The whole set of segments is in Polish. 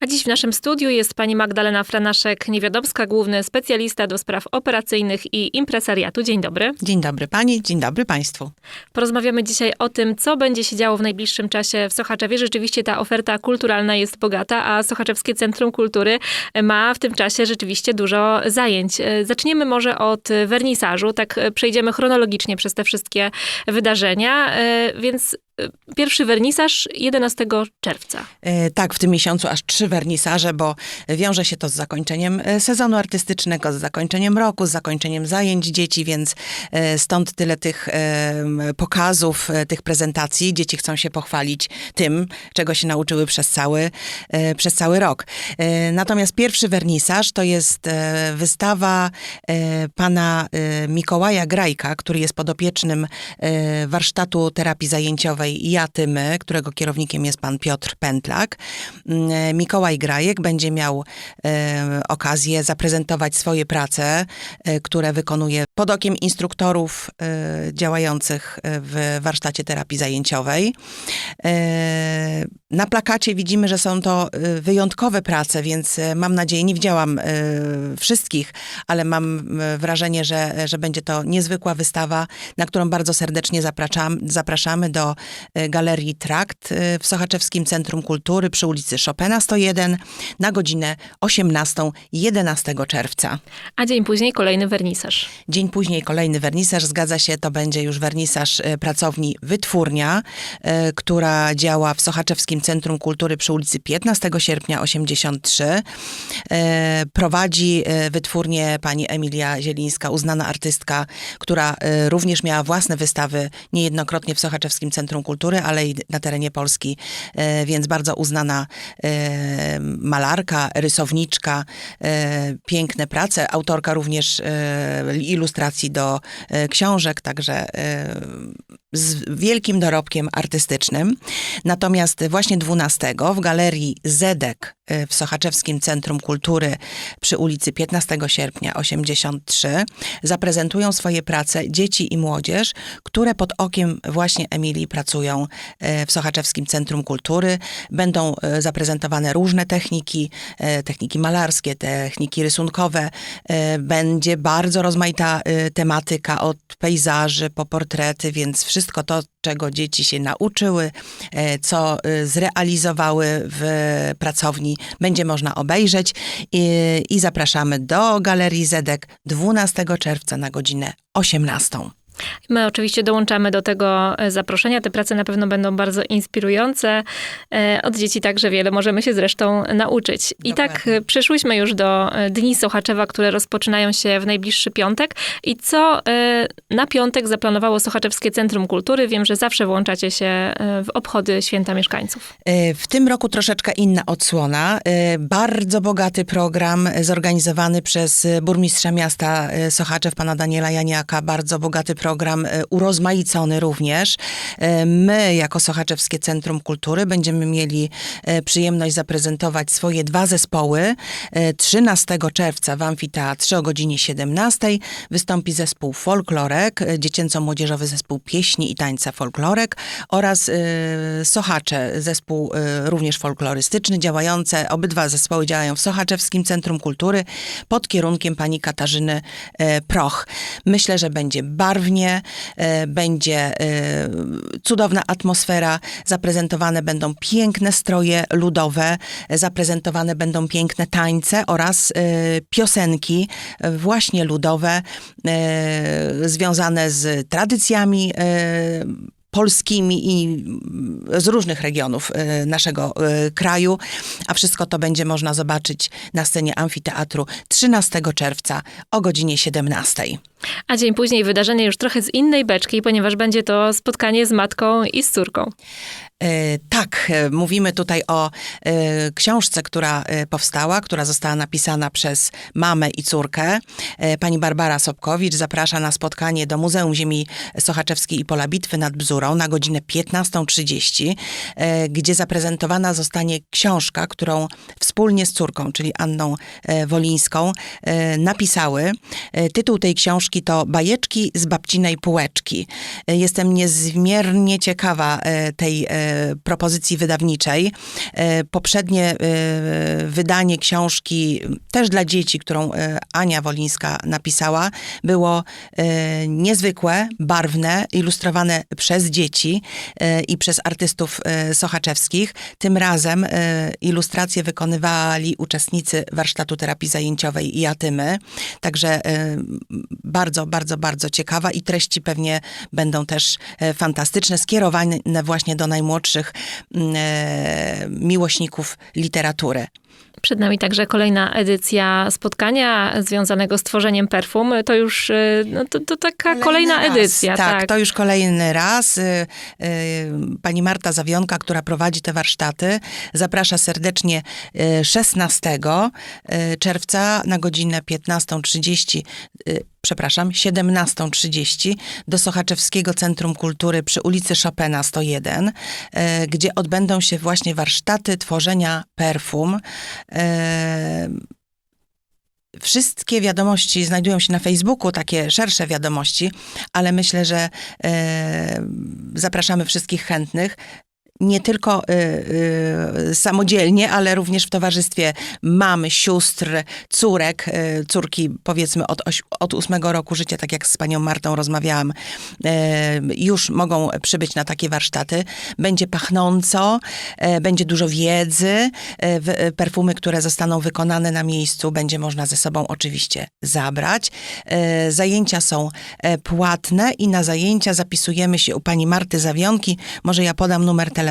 A dziś w naszym studiu jest pani Magdalena Franaszek-Niewiadomska, główny specjalista do spraw operacyjnych i impresariatu. Dzień dobry. Dzień dobry pani, dzień dobry państwu. Porozmawiamy dzisiaj o tym, co będzie się działo w najbliższym czasie w Sochaczewie. Rzeczywiście ta oferta kulturalna jest bogata, a Sochaczewskie Centrum Kultury ma w tym czasie rzeczywiście dużo zajęć. Zaczniemy może od wernisażu, tak przejdziemy chronologicznie przez te wszystkie wydarzenia, więc pierwszy wernisaż 11 czerwca. E, tak, w tym miesiącu aż trzy wernisaże, bo wiąże się to z zakończeniem e, sezonu artystycznego, z zakończeniem roku, z zakończeniem zajęć dzieci, więc e, stąd tyle tych pokazów, tych prezentacji. Dzieci chcą się pochwalić tym, czego się nauczyły przez cały, przez cały rok. Natomiast pierwszy wernisaż to jest wystawa pana Mikołaja Grajka, który jest podopiecznym warsztatu terapii zajęciowej i Ja Ty My, którego kierownikiem jest pan Piotr Pętlak. Mm, Mikołaj Grajek będzie miał e, okazję zaprezentować swoje prace, e, które wykonuje pod okiem instruktorów e, działających w warsztacie terapii zajęciowej. E, na plakacie widzimy, że są to e, wyjątkowe prace, więc e, mam nadzieję, nie widziałam wszystkich, ale mam wrażenie, że, że będzie to niezwykła wystawa, na którą bardzo serdecznie zapraszamy, zapraszamy do Galerii Trakt w Sochaczewskim Centrum Kultury przy ulicy Chopina 101 na godzinę 18 11 czerwca. A dzień później kolejny wernisaż. Dzień później kolejny wernisaż, zgadza się, to będzie już wernisaż pracowni Wytwórnia, która działa w Sochaczewskim Centrum Kultury przy ulicy 15 sierpnia 83. E, prowadzi wytwórnię pani Emilia Zielińska, uznana artystka, która również miała własne wystawy niejednokrotnie w Sochaczewskim Centrum Kultury, ale i na terenie Polski, więc bardzo uznana malarka, rysowniczka, piękne prace, autorka również ilustracji do książek, także z wielkim dorobkiem artystycznym. Natomiast właśnie 12 w galerii Zedek w Sochaczewskim Centrum Kultury przy ulicy 15 sierpnia 83 zaprezentują swoje prace dzieci i młodzież, które pod okiem właśnie Emilii pracują y, w Sochaczewskim Centrum Kultury. Będą y, zaprezentowane różne techniki, techniki malarskie, techniki rysunkowe. Będzie bardzo rozmaita tematyka od pejzaży po portrety, więc wszystko to, czego dzieci się nauczyły, e, co e, zrealizowały w pracowni, będzie można obejrzeć i, i zapraszamy do Galerii Zedek 12 czerwca na godzinę 18. My oczywiście dołączamy do tego e, zaproszenia. Te prace na pewno będą bardzo inspirujące. E, od dzieci także wiele możemy się zresztą nauczyć. I tak e, przyszłyśmy już do Dni Sochaczewa, które rozpoczynają się w najbliższy piątek. I co na piątek zaplanowało Sochaczewskie Centrum Kultury? Wiem, że zawsze włączacie się w obchody Święta Mieszkańców. W tym roku troszeczkę inna odsłona. Bardzo bogaty program zorganizowany przez burmistrza miasta Sochaczew, pana Daniela Janiaka. Bardzo bogaty program program e, urozmaicony również. E, my, jako Sochaczewskie Centrum Kultury, będziemy mieli e, przyjemność zaprezentować swoje dwa zespoły. 13 czerwca w Amfiteatrze o godzinie 17 wystąpi zespół Folklorek, dziecięco-młodzieżowy zespół pieśni i tańca Folklorek oraz Sochacze, zespół również folklorystyczny działające. Obydwa zespoły działają w Sochaczewskim Centrum Kultury pod kierunkiem pani Katarzyny Proch. Myślę, że będzie barwnie E, będzie e, cudowna atmosfera, zaprezentowane będą piękne stroje ludowe, zaprezentowane będą piękne tańce oraz e, piosenki właśnie ludowe, związane z tradycjami polskimi i z różnych regionów naszego kraju, a wszystko to będzie można zobaczyć na scenie amfiteatru 13 czerwca o godzinie 17. A dzień później wydarzenie już trochę z innej beczki, ponieważ będzie to spotkanie z matką i z córką. E, tak, e, mówimy tutaj o e, książce, która powstała, która została napisana przez mamę i córkę. Pani Barbara Sobkowicz zaprasza na spotkanie do Muzeum Ziemi Sochaczewskiej i Pola Bitwy nad Bzurą na godzinę 15.30, gdzie zaprezentowana zostanie książka, którą wspólnie z córką, czyli Anną e, Wolińską, e, napisały. E, Tytuł tej książki to Bajeczki z babcinej półeczki. Jestem niezmiernie ciekawa tej propozycji wydawniczej. Poprzednie wydanie książki, też dla dzieci, którą Ania Wolińska napisała, było niezwykłe, barwne, ilustrowane przez dzieci i przez artystów sochaczewskich. Tym razem ilustracje wykonywali uczestnicy warsztatu terapii zajęciowej i Atymy. Także e, bardzo, bardzo, bardzo ciekawa i treści pewnie będą też e, fantastyczne, skierowane właśnie do najmłodszych mm, e, miłośników literatury. Przed nami także kolejna edycja spotkania związanego z tworzeniem perfum. To już y, no, to, to taka kolejna raz. edycja. Tak, Tak, to już kolejny raz. Y, y, Pani Marta Zawionka, która prowadzi te warsztaty, zaprasza serdecznie y, 16 y, czerwca na godzinę 15.30 y, przepraszam, 17.30 do Sochaczewskiego Centrum Kultury przy ulicy Chopina 101, e, gdzie odbędą się właśnie warsztaty tworzenia perfum. E, Wszystkie wiadomości znajdują się na Facebooku, takie szersze wiadomości, ale myślę, że e, zapraszamy wszystkich chętnych. Nie tylko y, y, samodzielnie, ale również w towarzystwie mamy, sióstr, córek, y, córki powiedzmy od, od ósmego roku życia, tak jak z panią Martą rozmawiałam, już mogą przybyć na takie warsztaty. Będzie pachnąco, będzie dużo wiedzy, perfumy, które zostaną wykonane na miejscu, będzie można ze sobą oczywiście zabrać. Zajęcia są e, płatne i na zajęcia zapisujemy się u pani Marty Zawionki. Może ja podam numer telefonu,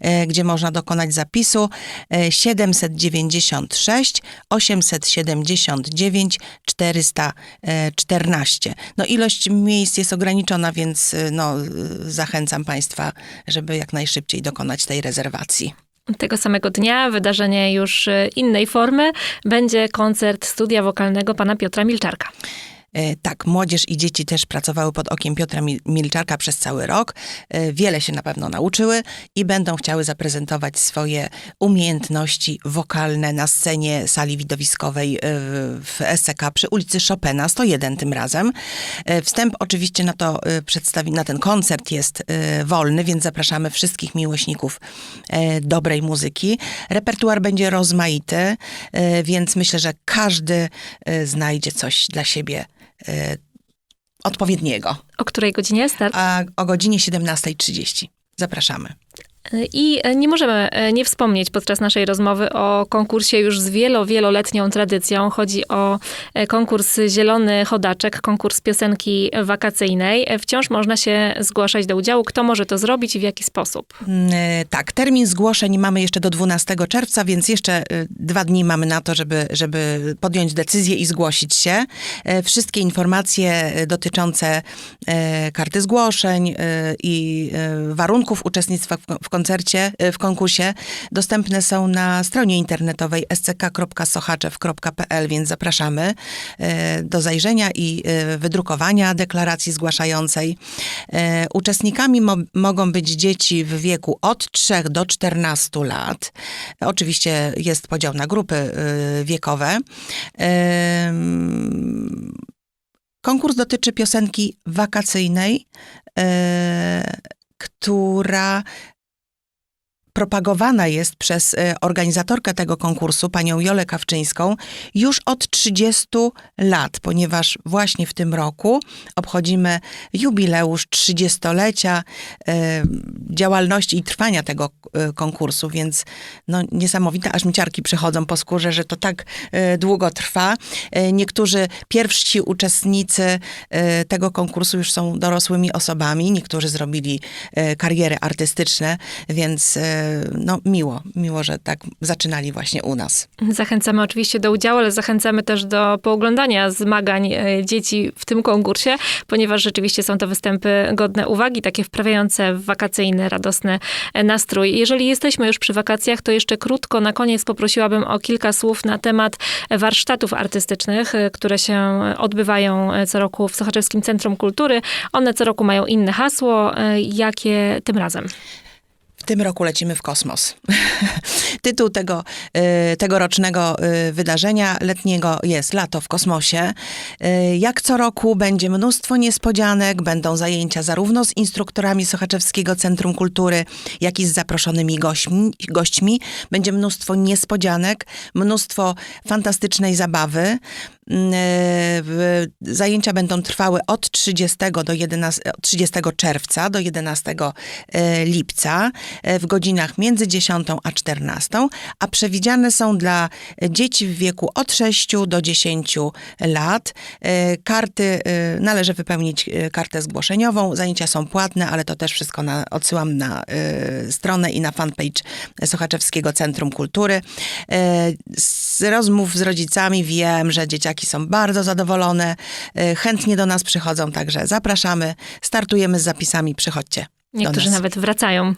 e, gdzie można dokonać zapisu. E, 796 879 414. No ilość miejsc jest ograniczona, więc e, no, e, zachęcam państwa, żeby jak najszybciej dokonać tej rezerwacji. Tego samego dnia, wydarzenie już y, innej formy, będzie koncert studia wokalnego pana Piotra Milczarka. E, Tak, młodzież i dzieci też pracowały pod okiem Piotra Mil- Milczarka przez cały rok. E, Wiele się na pewno nauczyły i będą chciały zaprezentować swoje umiejętności wokalne na scenie sali widowiskowej e, w SCK przy ulicy Chopina, 101 tym razem. Wstęp oczywiście na to przedstawi, na ten koncert jest wolny, więc zapraszamy wszystkich miłośników dobrej muzyki. Repertuar będzie rozmaity, więc myślę, że każdy znajdzie coś dla siebie odpowiedniego. O której godzinie start? A o godzinie 17.30. Zapraszamy. I nie możemy e, nie wspomnieć podczas naszej rozmowy o konkursie już z wielo, wieloletnią tradycją. Chodzi o e, konkurs Zielony Chodaczek, konkurs piosenki wakacyjnej. E, Wciąż można się zgłaszać do udziału. Kto może to zrobić i w jaki sposób? Mm, e, Tak, termin zgłoszeń mamy jeszcze do 12 czerwca, więc jeszcze e, dwa dni mamy na to, żeby, żeby podjąć decyzję i zgłosić się. E, Wszystkie informacje e, dotyczące e, karty zgłoszeń e, i e, warunków uczestnictwa w ko- w koncercie, e, w konkursie dostępne są na stronie internetowej sck.sochaczew.pl, więc zapraszamy e, do zajrzenia i e, wydrukowania deklaracji zgłaszającej. Uczestnikami mo- mogą być dzieci w wieku od 3 do 14 lat. Oczywiście jest podział na grupy wiekowe. Konkurs dotyczy piosenki wakacyjnej, która propagowana jest przez e, organizatorkę tego konkursu, panią Jolę Kawczyńską, już od 30 lat, ponieważ właśnie w tym roku obchodzimy jubileusz 30-lecia e, działalności i trwania tego e, konkursu, więc no, niesamowite, aż mi ciarki przychodzą po skórze, że to tak długo trwa. Niektórzy pierwsi uczestnicy tego konkursu już są dorosłymi osobami, niektórzy zrobili kariery artystyczne, więc no, miło, miło, że tak zaczynali właśnie u nas. Zachęcamy oczywiście do udziału, ale zachęcamy też do pooglądania zmagań e, dzieci w tym konkursie, ponieważ rzeczywiście są to występy godne uwagi, takie wprawiające w wakacyjny, radosny e, nastrój. Jeżeli jesteśmy już przy wakacjach, to jeszcze krótko na koniec poprosiłabym o kilka słów na temat warsztatów artystycznych, e, które się odbywają co roku w Sochaczewskim Centrum Kultury. One co roku mają inne hasło. Jakie tym razem? W tym roku lecimy w kosmos. Tytuł tego, y, tegorocznego y, wydarzenia letniego jest Lato w kosmosie. Y, Jak co roku będzie mnóstwo niespodzianek, będą zajęcia zarówno z instruktorami Sochaczewskiego Centrum Kultury, jak i z zaproszonymi gośćmi. gośćmi. Będzie mnóstwo niespodzianek, mnóstwo fantastycznej zabawy. Mm, w- Zajęcia będą trwały od 30 do 11, od 30 czerwca do 11 e, lipca e, w godzinach między 10 a 14, a przewidziane są dla dzieci w wieku od 6 do 10 lat. E, Karty, e, należy wypełnić e, kartę zgłoszeniową. Zajęcia są płatne, ale to też wszystko na, odsyłam na e, stronę i na fanpage Sochaczewskiego Centrum Kultury. E, Z rozmów z rodzicami wiem, że dzieciaki są bardzo zadowolone, e, chętnie do nas przychodzą, także zapraszamy, startujemy z zapisami, przychodźcie. Niektórzy nawet wracają.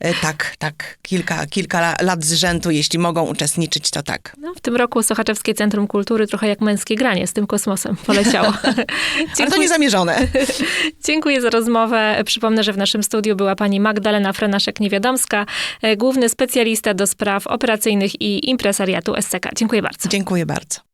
E, Tak, tak, kilka, kilka la- lat z rzędu, jeśli mogą uczestniczyć, to tak. No, w tym roku Sochaczewskie Centrum Kultury trochę jak męskie granie z tym kosmosem poleciało. Ale to niezamierzone. dziękuję za rozmowę. Przypomnę, że w naszym studiu była pani Magdalena Frenaszek-Niewiadomska, e, główny specjalista do spraw operacyjnych i impresariatu SCK. Dziękuję bardzo. Dziękuję bardzo.